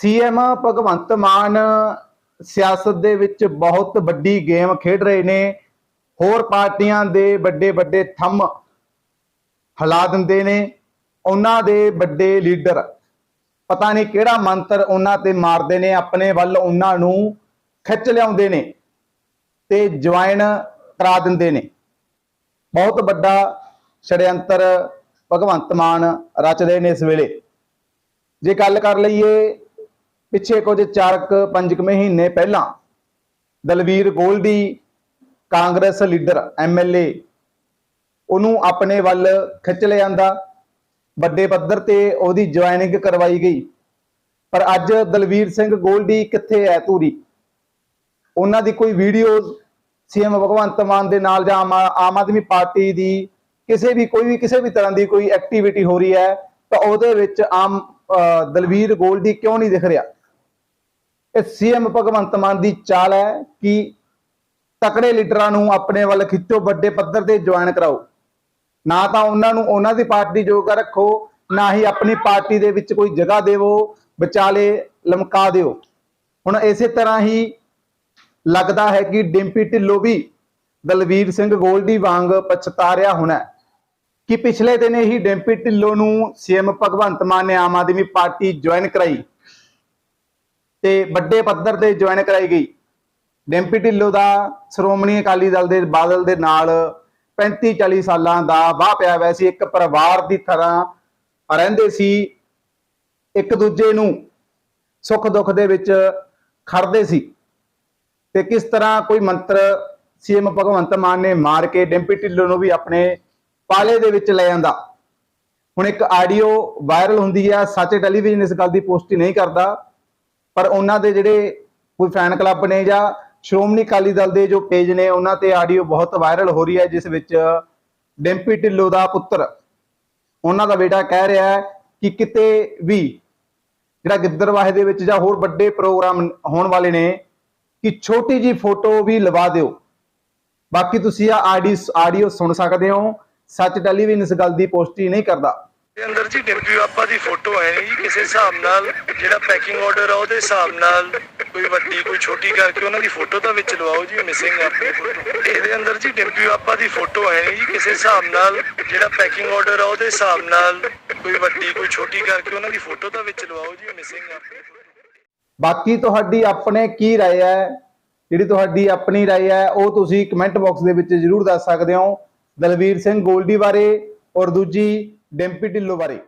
CM Bhagwant Mann ਸਿਆਸਤ ਦੇ ਵਿੱਚ ਬਹੁਤ ਵੱਡੀ ਗੇਮ ਖੇਡ ਰਹੇ ਨੇ। ਹੋਰ ਪਾਰਟੀਆਂ ਦੇ ਵੱਡੇ ਵੱਡੇ ਥੰਮ ਹਿਲਾ ਦਿੰਦੇ ਨੇ। ਉਹਨਾਂ ਦੇ ਵੱਡੇ ਲੀਡਰ ਪਤਾ ਨਹੀਂ ਕਿਹੜਾ ਮੰਤਰ ਉਹਨਾਂ ਤੇ ਮਾਰਦੇ ਨੇ, ਆਪਣੇ ਵੱਲ ਉਹਨਾਂ ਨੂੰ ਖਿੱਚ ਲਿਆਉਂਦੇ ਨੇ ਤੇ ਜੁਆਇਨ ਕਰਾ ਦਿੰਦੇ ਨੇ। ਬਹੁਤ ਵੱਡਾ ਛੜਯੰਤਰ ਭਗਵੰਤ ਮਾਨ ਰਚ ਰਹੇ ਨੇ ਇਸ ਵੇਲੇ। ਜੇ ਗੱਲ ਕਰ ਲਈਏ ਪਿੱਛੇ ਕੁਝ 4-5 ਮਹੀਨੇ ਪਹਿਲਾਂ ਦਲਵੀਰ ਗੋਲਡੀ ਕਾਂਗਰਸ ਲੀਡਰ ਐਮਐਲਏ ਉਹਨੂੰ ਆਪਣੇ ਵੱਲ ਖਿੱਚ ਲਿਆ ਵੱਡੇ ਪੱਧਰ ਤੇ ਉਹਦੀ ਜੁਆਇਨਿੰਗ ਕਰਵਾਈ ਗਈ। ਪਰ ਅੱਜ ਦਲਵੀਰ ਸਿੰਘ ਗੋਲਡੀ ਕਿੱਥੇ ਹੈ ਧੂਰੀ? ਉਹਨਾਂ ਦੀ ਕੋਈ ਵੀਡੀਓ ਸੀਐਮ ਭਗਵੰਤ ਮਾਨ ਦੇ ਨਾਲ ਜਾਂ ਆਮ ਆਮ ਆਦਮੀ ਪਾਰਟੀ ਦੀ ਕਿਸੇ ਵੀ ਕੋਈ ਵੀ ਕਿਸੇ ਵੀ ਤਰ੍ਹਾਂ ਦੀ ਕੋਈ ਐਕਟੀਵਿਟੀ ਹੋ ਰਹੀ ਹੈ ਤਾਂ ਉਹਦੇ ਵਿੱਚ ਆਮ ਅਹ, ਦਲਵੀਰ ਗੋਲਡੀ ਕਿਉਂ ਨਹੀਂ ਦਿਖ ਰਿਹਾ? ਇਹ ਸੀਐਮ ਭਗਵੰਤ ਮਾਨ ਦੀ ਚਾਲ ਹੈ ਕਿ ਤਕੜੇ ਲੀਡਰਾਂ ਨੂੰ ਆਪਣੇ ਵੱਲ ਖਿੱਚੋ, ਵੱਡੇ ਪੱਧਰ ਤੇ ਜੁਆਇਨ ਕਰਾਓ। ਨਾ ਤਾਂ ਉਹਨਾਂ ਨੂੰ, ਉਹਨਾਂ ਦੀ ਪਾਰਟੀ ਜੋਗਾ ਰੱਖੋ, ਨਾ ਹੀ ਆਪਣੀ ਪਾਰਟੀ ਦੇ ਵਿੱਚ ਕੋਈ ਜਗ੍ਹਾ ਦੇਵੋ, ਵਿਚਾਲੇ ਲਮਕਾ ਦਿਓ। ਹੁਣ ਇਸੇ ਤਰ੍ਹਾਂ ਹੀ ਲੱਗਦਾ ਹੈ ਕਿ ਡਿੰਪੀ ਢਿੱਲੋਂ ਵੀ ਦਲਵੀਰ ਸਿੰਘ ਗੋਲਡੀ ਵਾਂਗ ਪਛਤਾ ਰਿਹਾ ਹੋਣਾ ਕਿ ਪਿਛਲੇ ਦਿਨ ਹੀ ਡਿੰਪੀ ਢਿੱਲੋਂ ਨੂੰ ਸੀਐਮ ਭਗਵੰਤ ਮਾਨ ਨੇ ਆਮ ਆਦਮੀ ਪਾਰਟੀ ਜੁਆਇਨ ਕਰਾਈ। ਤੇ ਵੱਡੇ ਪੱਧਰ ਤੇ ਜੁਆਇਨ ਕਰਾਈ ਗਈ। ਡਿੰਪੀ ਢਿੱਲੋਂ ਦਾ ਸ਼੍ਰੋਮਣੀ ਅਕਾਲੀ ਦਲ ਦੇ ਬਾਦਲ ਦੇ ਨਾਲ 35 40 ਸਾਲਾਂ ਦਾ ਵਾਹ ਪਿਆ ਹੋਇਆ ਸੀ। ਇੱਕ ਪਰਿਵਾਰ ਦੀ ਤਰ੍ਹਾਂ ਰਹਿੰਦੇ ਸੀ। ਇੱਕ ਦੂਜੇ ਨੂੰ ਸੁੱਖ ਦੁੱਖ ਦੇ ਵਿੱਚ ਖੜਦੇ ਸੀ। ਤੇ ਕਿਸ ਤਰ੍ਹਾਂ ਕੋਈ ਮੰਤਰ ਸੀਐਮ ਭਗਵੰਤ ਮਾਨ ਨੇ ਮਾਰ ਕੇ ਡਿੰਪੀ ਢਿੱਲੋਂ ਨੂੰ ਵੀ ਆਪਣੇ ਪਾਲੇ ਦੇ ਵਿੱਚ ਲੈ ਜਾਂਦਾ ਹੁਣ ਇੱਕ ਆਡੀਓ ਵਾਇਰਲ ਹੁੰਦੀ ਆ। ਸੱਚ ਟੈਲੀਵਿਜ਼ਨ ਇਸ ਗੱਲ ਦੀ ਪੁਸ਼ਟੀ ਨਹੀਂ ਕਰਦਾ। ਪਰ ਉਹਨਾਂ ਦੇ ਜਿਹੜੇ ਕੋਈ ਫੈਨ ਕਲੱਬ ਨੇ ਜਾਂ ਸ਼੍ਰੋਮਣੀ ਅਕਾਲੀ ਦਲ ਦੇ ਜੋ ਪੇਜ ਨੇ, ਉਹਨਾਂ ਤੇ ਆਡੀਓ ਬਹੁਤ ਵਾਇਰਲ ਹੋ ਰਹੀ ਹੈ, ਜਿਸ ਵਿੱਚ ਡਿੰਪੀ ਢਿੱਲੋਂ ਦਾ ਪੁੱਤਰ ਉਹਨਾਂ ਦਾ ਬੇਟਾ ਕਹਿ ਰਿਹਾ ਹੈ ਕਿ ਕਿਤੇ ਵੀ ਜਿਹੜਾ ਗਿੱਦਰਵਾਹੇ ਦੇ ਵਿੱਚ ਜਾਂ ਹੋਰ ਵੱਡੇ ਪ੍ਰੋਗਰਾਮ ਹੋਣ ਵਾਲੇ ਨੇ, ਕਿ ਛੋਟੀ ਜੀ ਫੋਟੋ ਵੀ ਲਵਾ ਦਿਓ। ਬਾਕੀ ਤੁਸੀਂ ਆ ਆਡੀਓ ਸੁਣ ਸਕਦੇ ਹੋ। ਸੱਚ ਟੈਲੀਵਿਜ਼ਨ ਇਸ ਗੱਲ ਦੀ ਪੁਸ਼ਟੀ ਨਹੀਂ ਕਰਦਾ। ਦੇ ਅੰਦਰ ਜੀ ਡਿੰਪੀ ਬਾਪਾ ਦੀ ਫੋਟੋ ਹੈ ਨਹੀਂ ਜੀ ਕਿਸੇ ਹਿਸਾਬ ਨਾਲ ਜਿਹੜਾ ਪੈਕਿੰਗ ਆਰਡਰ ਆ ਉਹਦੇ ਹਿਸਾਬ ਨਾਲ ਕੋਈ ਵੱਡੀ ਕੋਈ ਛੋਟੀ ਕਰਕੇ ਉਹਨਾਂ ਦੀ ਫੋਟੋ ਤਾਂ ਵਿੱਚ ਲਵਾਓ ਜੀ ਮਿਸਿੰਗ ਆਪਣੀ ਫੋਟੋ ਇਹਦੇ ਅੰਦਰ ਜੀ ਡਿੰਪੀ ਬਾਪਾ ਦੀ ਫੋਟੋ ਹੈ ਨਹੀਂ ਜੀ ਕਿਸੇ ਹਿਸਾਬ ਨਾਲ ਜਿਹੜਾ ਪੈਕਿੰਗ ਆਰਡਰ ਆ ਉਹਦੇ ਹਿਸਾਬ ਨਾਲ ਕੋਈ ਵੱਡੀ ਕੋਈ ਛੋਟੀ ਕਰਕੇ ਉਹਨਾਂ ਦੀ ਫੋਟੋ ਤਾਂ ਵਿੱਚ ਲਵਾਓ ਜੀ ਮਿਸਿੰਗ ਆਪਣੀ ਫੋਟੋ ਬਾਕੀ ਤੁਹਾਡੀ ਆਪਣੇ ਕੀ رائے ਹੈ ਜਿਹੜੀ ਤੁਹਾਡੀ ਆਪਣੀ رائے ਹੈ ਉਹ ਤੁਸੀਂ ਕਮੈਂਟ ਬਾਕਸ ਦੇ ਵਿੱਚ ਜਰੂਰ ਦੱਸ ਸਕਦੇ ਹੋ ਦਲਵੀਰ ਸਿੰਘ ਗੋਲਡੀ ਬਾਰੇ ਔਰ ਦੂਜੀ ਡਿੰਪੀ ਢਿੱਲੋਂ ਬਾਰੇ